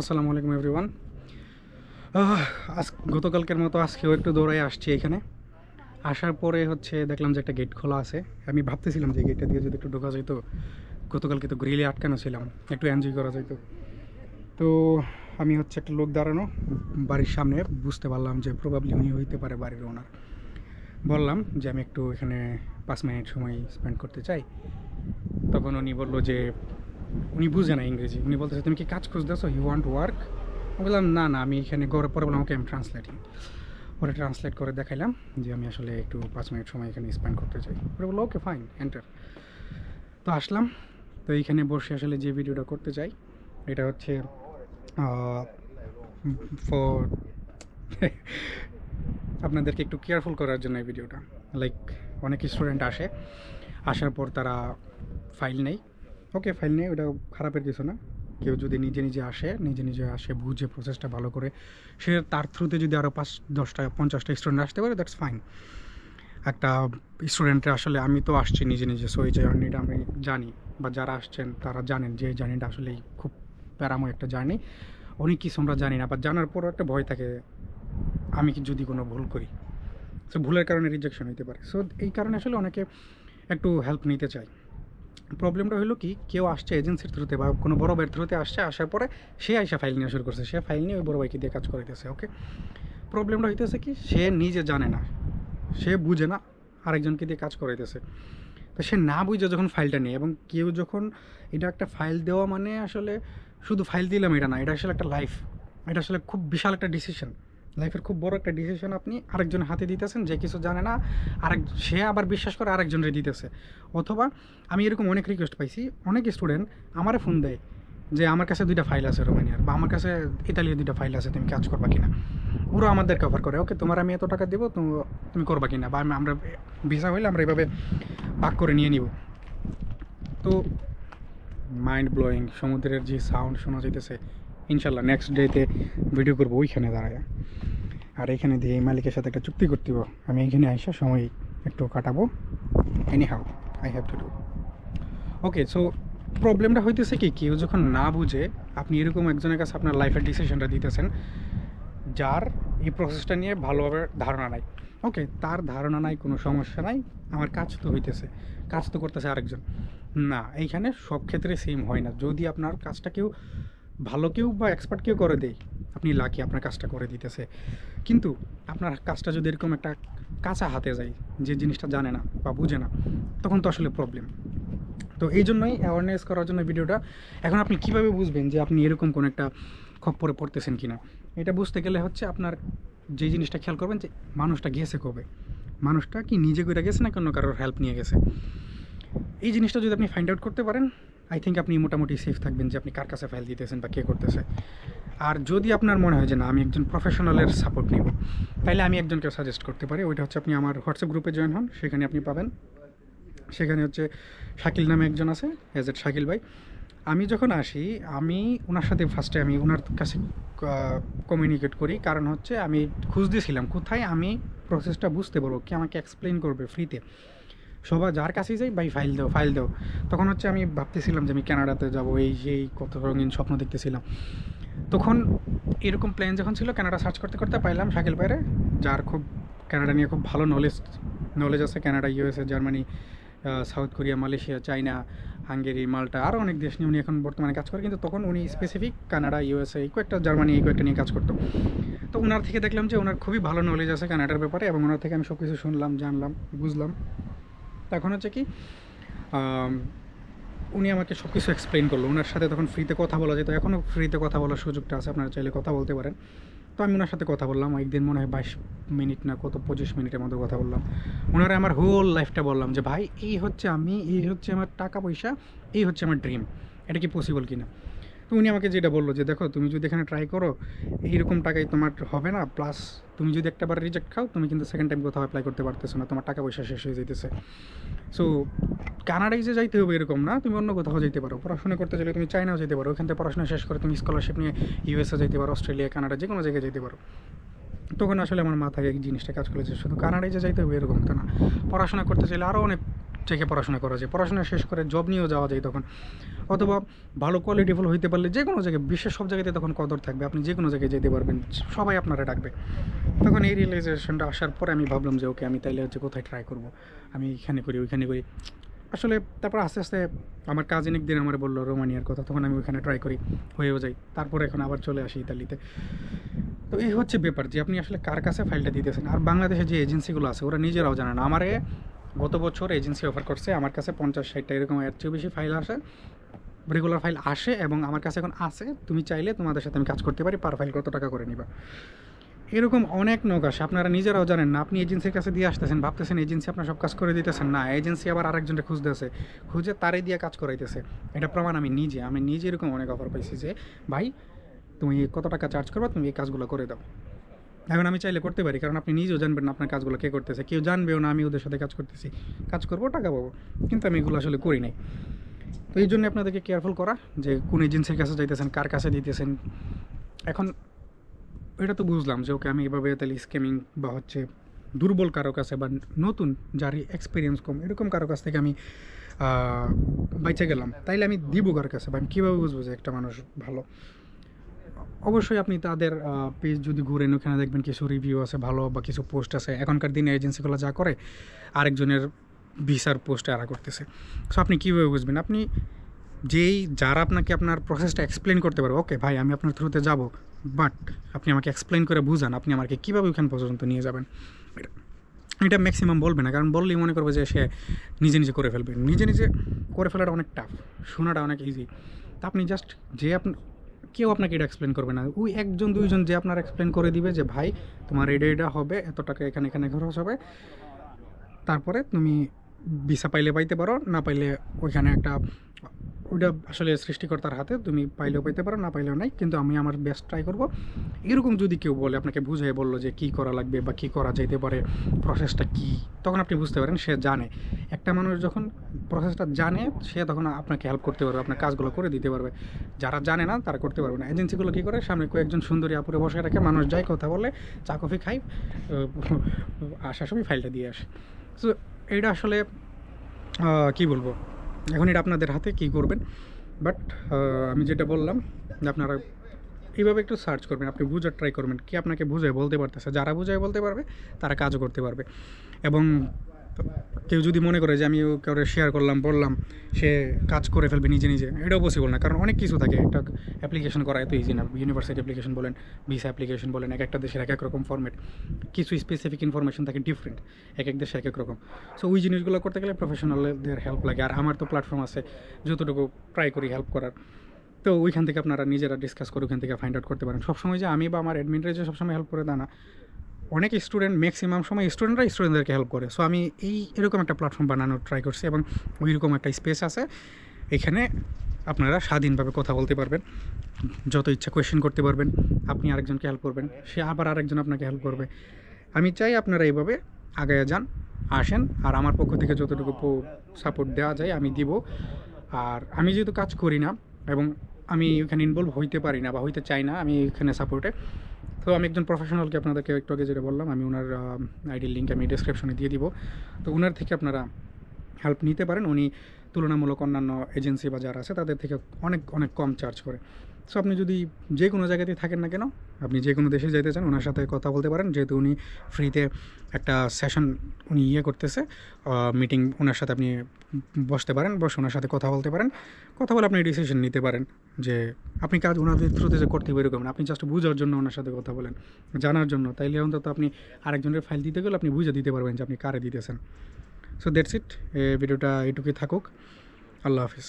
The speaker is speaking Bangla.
আসসালামু আলাইকুম এভরিওয়ান আজ গতকালকের মতো আজকেও একটু দৌড়াই আসছি এখানে। আসার পরে হচ্ছে দেখলাম যে একটা গেট খোলা আছে। আমি ভাবতেছিলাম যে গেটটা দিয়ে যদি একটু ঢোকা যেত গতকালকে তো গ্রিলে আটকানো ছিলাম, একটু এনজয় করা যেত তো। আমি হচ্ছে একটা লোক দাঁড়ানো, বাড়ির সামনে বুঝতে পারলাম যে প্রবাবলি উনি হইতে পারে বাড়ির ওনার বললাম যে আমি একটু এখানে পাঁচ মিনিট সময় স্পেন্ড করতে চাই। তখন উনি বলল যে উনি বুঝে না ইংরেজি। উনি বলতেছে, তুমি কি কাজ খুঁজতেছো? ইউ ওয়ান্ট ওয়ার্ক আমি বললাম, না না, আমি এখানে গড়ে পরে বললাম, ওকে আমি ট্রান্সলেটিং পরে ট্রান্সলেট করে দেখাইলাম যে আমি আসলে একটু পাঁচ মিনিট সময় এখানে স্পেন্ড করতে চাই। পরে বলল ওকে ফাইন এন্টার তো আসলাম। তো এইখানে বসে আসলে যে ভিডিওটা করতে চাই, এটা হচ্ছে ফর আপনাদেরকে একটু কেয়ারফুল করার জন্য এই ভিডিওটা লাইক অনেক স্টুডেন্ট আসে। আসার পর তারা ফাইল নেই ওকে ফাইল নেই ওটা খারাপের কিছু না। কেউ যদি নিজে নিজে আসে, নিজে নিজে আসে, বুঝে প্রসেসটা ভালো করে, সে তার থ্রুতে যদি আরও পাঁচ, দশটা, পঞ্চাশটা স্টুডেন্ট আসতে পারে দ্যাটস ফাইন একটা স্টুডেন্টের আসলে, আমি তো আসছি নিজে নিজে সো এই জার্নিটা আমি জানি, বা যারা আসছেন, তারা জানেন যে এই জার্নিটা আসলে খুব প্যারাময় একটা জার্নি অনেক কিছু আমরা জানি না বা জানার পরও একটা ভয় থাকে, আমি কি যদি কোনো ভুল করি? সো ভুলের কারণে রিজেকশন হতে পারে। সো এই কারণে আসলে অনেকে একটু হেল্প নিতে চায়। প্রবলেমটা হলো কি, কেউ আসছে এজেন্সির থ্রুতে বা কোনো বড় ভাইয়ের থ্রুতে আসছে, আসার পরে সে আইসা ফাইল নিয়ে শুরু করছে। সে ফাইল নিয়ে ওই বড় ভাইকে দিয়ে কাজ করাইতেছে ওকে প্রবলেমটা হইতেছে কি, সে নিজে জানে না। সে বুঝে না আরেকজনকে দিয়ে কাজ করাইতেছে। তো সে না বুঝে যখন ফাইলটা নেয় এবং কেউ যখন এটা একটা ফাইল দেওয়া মানে আসলে শুধু ফাইল দিলাম এটা না, এটা আসলে একটা লাইফ এটা আসলে খুব বিশাল একটা ডিসিশন লাইফের খুব বড় একটা ডিসিশন আপনি আরেকজনের হাতে দিতেছেন, যে কিছু জানে না, আরেক, সে আবার বিশ্বাস করে আরেকজনের দিতেছে। অথবা আমি এরকম অনেক রিকোয়েস্ট পাইছি, অনেক স্টুডেন্ট আমারে ফোন দেয় যে আমার কাছে দুইটা ফাইল আছে রোমানিয়ার, বা আমার কাছে ইতালিয়ার দুইটা ফাইল আছে, তুমি কাজ করবা কিনা। ওরা আমাদের কভার করে, ওকে, তোমার আমি এত টাকা দেবো, তো তুমি করবা কিনা? বা আমরা ভিসা হইলে আমরা এভাবে ভাগ করে নিয়ে নিব। তো মাইন্ড ব্লোয়িং সমুদ্রের যে সাউন্ড শোনা যাইতেছে ইনশাল্লাহ নেক্সট ডেতে ভিডিও করব, ওইখানে দাঁড়ায়। আর এখানে দিয়ে এই মালিকের সাথে একটা চুক্তি করতে আমি এখানে আইসা সময় একটু কাটাবো। Anyhow I have to do okay so প্রবলেমটা হইতেছে কি, কেউ যখন না বুঝে, আপনি এরকম একজনের কাছে আপনার লাইফের ডিসিশনটা দিতেছেন, যার এই প্রসেসটা নিয়ে ভালোভাবে ধারণা নাই। ওকে তার ধারণা নাই, কোনো সমস্যা নাই, আমার কাজ তো হইতেছে, কাজ তো করতেছে আরেকজন। না, এইখানে সব ক্ষেত্রে সেম হয় না। যদি আপনার কাজটা কেউ ভালো কেউ বা এক্সপার্ট কেউ করে দেয় আপনি লাকি আপনার কাজটা করে দিতেছে। কিন্তু আপনার কাজটা যদি এরকম একটা কাঁচা হাতে যায়, যে জিনিসটা জানে না বা বুঝে না, তখন তো আসলে প্রবলেম তো এই জন্যই অ্যাওয়ারনেস করার জন্য ভিডিওটা, এখন আপনি কীভাবে বুঝবেন যে আপনি এরকম কোনো একটা খপ্পরে পড়তেছেন কিনা? এটা বুঝতে গেলে হচ্ছে আপনার যে জিনিসটা খেয়াল করবেন যে মানুষটা গেছে কবে? মানুষটা কি নিজে করে গেছে না কোনো কারোর হেল্প নিয়ে গেছে? এই জিনিসটা যদি আপনি ফাইন্ড আউট করতে পারেন আই থিঙ্ক আপনি মোটামুটি সেফ থাকবেন যে আপনি কার কাছে ফাইল দিতেছেন বা কে করতেছে। আর যদি আপনার মনে হয় যে না, আমি একজন প্রফেশনালের সাপোর্ট নিব তাহলে আমি একজনকে সাজেস্ট করতে পারি। ওইটা হচ্ছে আপনি আমার হোয়াটসঅ্যাপ গ্রুপে জয়েন হন, সেখানে আপনি পাবেন। সেখানে হচ্ছে শাকিল নামে একজন আছে এজ এড শাকিল ভাই। আমি যখন আসি, আমি ওনার সাথে ফার্স্টে আমি ওনার কাছে কমিউনিকেট করি। কারণ হচ্ছে আমি খুঁজতেছিলাম, কোথায় আমি প্রসেসটা বুঝতে পারব, কি আমাকে এক্সপ্লেন করবে ফ্রিতে সবাই যার কাছেই যাই, ভাই ফাইল দাও ফাইল দাও। তখন হচ্ছে আমি ভাবতেছিলাম যে আমি কানাডাতে যাব, এই সেই কত রঙিন স্বপ্ন দেখতেছিলাম। তখন এরকম প্ল্যান যখন ছিল, কানাডা সার্চ করতে করতে পাইলাম শাকিল বাইরে যার খুব কানাডা নিয়ে খুব ভালো নলেজ নলেজ আছে। Canada USA Germany South Korea Malaysia China Hungary Malta আরও অনেক দেশ নিয়ে উনি এখন বর্তমানে কাজ করে। কিন্তু তখন উনি স্পেসিফিক কানাডা ইউএসএ এই কয়েকটা জার্মানি এই কয়েকটা নিয়ে কাজ করতো। তো ওনার থেকে দেখলাম যে ওনার খুবই ভালো নলেজ আছে কানাডার ব্যাপারে এবং ওনার থেকে আমি সব কিছু শুনলাম, জানলাম, বুঝলাম। তখন হচ্ছে কি উনি আমাকে সব কিছু এক্সপ্লেন করল। ওনার সাথে তখন ফ্রিতে কথা বলা যেত। এখনও ফ্রিতে কথা বলার সুযোগটা আছে, আপনারা চাইলে কথা বলতে পারেন। তো আমি ওনার সাথে কথা বললাম, একদিন মনে হয় বাইশ মিনিট না কত, পঁচিশ মিনিটের মতো কথা বললাম। ওনারা আমার হোল লাইফটা বললাম যে, ভাই, এই হচ্ছে আমি, এই হচ্ছে আমার টাকা পয়সা, এই হচ্ছে আমার ড্রিম এটা কি পসিবল কিনা? তো উনি আমাকে যেটা বলল যে দেখো, তুমি যদি এখানে ট্রাই করো, এইরকম টাকায় তোমার হবে না প্লাস তুমি যদি একটা বার রিজেক্ট খাও, তুমি কিন্তু সেকেন্ড টাইম কোথাও অ্যাপ্লাই করতে পারতেছো না, তোমার টাকা পয়সা শেষ হয়ে যেতেছে সো কানাডায় যে যাইতে হবে এরকম না, তুমি অন্য কোথাও যেতে পারো, পড়াশোনা করতে চাইলে তুমি চাইনাও যেতে পারো, ওখান থেকে পড়াশোনা শেষ করে তুমি স্কলারশিপ নিয়ে ইউএসএ যেতে পারো অস্ট্রেলিয়া কানাডা যে কোনো জায়গায় যেতে পারো। তখন আসলে আমার মাথায় এই জিনিসটা কাজ করেছে, শুধু কানাডায় যে যাইতে হবে এরকম তো না। পড়াশোনা করতে চাইলে আরও অনেক থেকে পড়াশোনা করা যায়। পড়াশোনা শেষ করে জব নিয়েও যাওয়া যায় তখন। অথবা ভালো কোয়ালিটি কোয়ালিটিফুল হইতে পারলে যে কোনো জায়গায়, বিশ্বের সব জায়গাতে তখন কদর থাকবে। আপনি যে কোনো জায়গায় যেতে পারবেন। সবাই আপনারা ডাকবে। তখন এই রিয়েলাইজেশনটা আসার পরে আমি ভাবলাম যে, ওকে, আমি তাইলে হচ্ছে কোথায় ট্রাই করব? আমি এখানে করি, ওইখানে করি। আসলে তারপর আস্তে আস্তে আমার কাজিন একদিন আমার বলল রোমানিয়ার কথা, তখন আমি ওইখানে ট্রাই করি, হয়েও যাই তারপরে এখন আবার চলে আসি ইতালিতে। তো এই হচ্ছে ব্যাপার যে, আপনি আসলে কার কাছে ফাইলটা দিতেছেন? আর বাংলাদেশে যে এজেন্সিগুলো আছে, ওরা নিজেরাও জানে না। আমারে গত বছর এজেন্সি অফার করছে, আমার কাছে পঞ্চাশ ষাটটা এরকম এর চেয়েও বেশি ফাইল আসে রেগুলার ফাইল আসে এবং আমার কাছে এখন আসে তুমি চাইলে তোমাদের সাথে আমি কাজ করতে পারি পার ফাইল কত টাকা করে নিবা। এরকম অনেক নক আসে, আপনারা নিজেরাও জানেন না, আপনি এজেন্সির কাছে দিয়ে আসতেছেন, ভাবতেছেন এজেন্সি আপনার সব কাজ করে দিতেছেন, না, এজেন্সি আবার আরেকজনকে খুঁজতেছে, খুঁজে তারে দিয়ে কাজ করাইতেছে। এটা প্রমাণ আমি নিজে আমি নিজে এরকম অনেক অফার পাইছি যে, ভাই, তুমি কত টাকা চার্জ করবা, তুমি এই কাজগুলো করে দাও। এখন আমি চাইলে করতে পারি, কারণ আপনি নিজেও জানবেন না আপনার কাজগুলো কে করতেছে। কেউ জানবেও না, আমি ওদের সাথে কাজ করতেছি। কাজ করব, টাকা পাবো। কিন্তু আমি এগুলো আসলে করি নাই। তো এই জন্য আপনাদেরকে কেয়ারফুল করা যে কোন এজেন্সির কাছে যাইতেছেন, কার কাছে দিতেছেন। এখন এটা তো বুঝলাম যে, ওকে আমি এভাবে তাহলে স্ক্যামিং বা হচ্ছে দুর্বল কারও কাছে বা নতুন যার এক্সপিরিয়েন্স কম, এরকম কারও কাছ থেকে আমি বাইচে গেলাম। তাইলে আমি দিব কার কাছে? বা আমি কীভাবে বুঝব যে একটা মানুষ ভালো? অবশ্যই আপনি তাদের পেজ যদি ঘুরেন, ওখানে দেখবেন কিছু রিভিউ আছে ভালো বা কিছু পোস্ট আছে। এখনকার দিনে এজেন্সিগুলো যা করে, আরেকজনের ভিসার পোস্টে আরা করতেছে। সো আপনি কীভাবে বুঝবেন? আপনি যেই, যারা আপনাকে আপনার প্রসেসটা এক্সপ্লেন করতে পারবে ওকে ভাই, আমি আপনার থ্রুতে যাব বাট আপনি আমাকে এক্সপ্লেন করে বুঝান, আপনি আমাকে কীভাবে ওইখান পর্যন্ত নিয়ে যাবেন? এটা- এটা ম্যাক্সিমাম বলবে না, কারণ বললেই মনে করবে যে সে নিজে নিজে করে ফেলবে। নিজে নিজে করে ফেলাটা অনেক টাফ শোনাটা অনেক ইজি তা আপনি জাস্ট যে আপনি কেউ আপনাকে এটা এক্সপ্লেন করবে না। ওই একজন, দুইজন যে আপনার এক্সপ্লেন করে দিবে যে, ভাই, তোমার এটা এটা হবে, এত টাকা এখানে এখানে খরচ হবে। তারপরে তুমি ভিসা পাইলে পাইতে পারো, না পাইলে ওইখানে একটা ওইটা আসলে সৃষ্টিকর্তার হাতে, তুমি পাইলেও পাইতে পারো, না পাইলেও নাই, কিন্তু আমি আমার বেস্ট ট্রাই করব। এরকম যদি কেউ বলে, আপনাকে বুঝিয়ে বলল যে কী করা লাগবে বা কী করা যেতে পারে প্রসেসটা কী, তখন আপনি বুঝতে পারেন, সে জানে। একটা মানুষ যখন প্রসেসটা জানে, সে তখন আপনাকে হেল্প করতে পারবে, আপনার কাজগুলো করে দিতে পারবে। যারা জানে না, তারা করতে পারবে না। এজেন্সিগুলো কী করে? সামনে কয়েকজন সুন্দরী আপুরে বসে রাখে, মানুষ যায়, কথা বলে, চা, কফি খাই আসার সময় ফাইলটা দিয়ে আসে। সো এটা আসলে কি বলব? এখন এটা আপনাদের হাতে কি করবেন? বাট আমি যেটা বললাম যে আপনারা এইভাবে একটু সার্চ করবেন, আপনি বুঝার ট্রাই করবেন, কি আপনাকে বুঝায় বলতে পারতেছে। যারা বুঝায় বলতে পারবে, তারা কাজ করতে পারবে। এবং কেউ যদি মনে করে যে আমি কাউকে শেয়ার করলাম, বললাম, সে কাজ করে ফেলবে নিজে নিজে, এটাও পসিবল না। কারণ অনেক কিছু থাকে, একটা অ্যাপ্লিকেশন করা এত ইজি না। ইউনিভার্সিটি অ্যাপ্লিকেশন বলেন ভিসা অ্যাপ্লিকেশন বলেন, এক একটা দেশের এক এক রকম ফর্মেট কিছু স্পেসিফিক ইনফরমেশন থাকে ডিফারেন্ট এক এক দেশে এক এক রকম। সো ওই জিনিসগুলো করতে গেলে প্রফেশনালদের হেল্প লাগে। আর আমার তো প্ল্যাটফর্ম আছে, যতটুকু ট্রাই করি হেল্প করার। তো ওইখান থেকে আপনারা নিজেরা ডিসকাস করে ওইখান থেকে ফাইন্ড আউট করতে পারেন। সবসময় যে আমি বা আমার অ্যাডমিনরা যে সবসময় হেল্প করে দেয় না। অনেক স্টুডেন্ট ম্যাক্সিমাম সময় স্টুডেন্টরা স্টুডেন্টদেরকে হেল্প করে। সো আমি এই এরকম একটা প্ল্যাটফর্ম বানানোর ট্রাই করছি এবং ওই রকম একটা স্পেস আছে। এখানে আপনারা স্বাধীনভাবে কথা বলতে পারবেন। যত ইচ্ছা কোয়েশ্চেন করতে পারবেন। আপনি আরেকজনকে হেল্প করবেন। সে আবার আরেকজন আপনাকে হেল্প করবে। আমি চাই আপনারা এইভাবে আগায় যান, আসেন আর আমার পক্ষ থেকে যতটুকু সাপোর্ট দেওয়া যায় আমি দিব। আর আমি যেহেতু কাজ করি না এবং আমি ওখানে ইনভলভ হইতে পারি না বা হইতে চাই না, আমি এখানে সাপোর্টে তো আমি একজন প্রফেশনালকে আপনাদেরকে একটু আগে যেটা বললাম, আমি ওনার আইডির লিঙ্ক আমি ডিসক্রিপশনে দিয়ে দিব। তো ওনার থেকে আপনারা হেল্প নিতে পারেন। উনি তুলনামূলক অন্যান্য এজেন্সি বা যারা আছে, তাদের থেকে অনেক অনেক কম চার্জ করে। সো আপনি যদি যে কোনো জায়গাতে থাকেন না কেন, আপনি যে কোনো দেশে যেতে চান, ওনার সাথে কথা বলতে পারেন। যেহেতু উনি ফ্রিতে একটা সেশন উনি ইয়ে করতেছে মিটিং ওনার সাথে আপনি বসতে পারেন, বসে ওনার সাথে কথা বলতে পারেন। কথা বলে আপনি ডিসিশন নিতে পারেন যে আপনি কাজ ওনাদের থ্রুতে যে করতে এরকম না, আপনি জাস্ট বুঝার জন্য ওনার সাথে কথা বলেন, জানার জন্য। তাইলে অন্তত আপনি আরেকজনের ফাইল দিতে গেলে আপনি বুঝে দিতে পারবেন যে আপনি কারে দিতেছেন। সো দ্যাটস ইট ভিডিওটা এটুকুই থাকুক। আল্লাহ হাফিজ।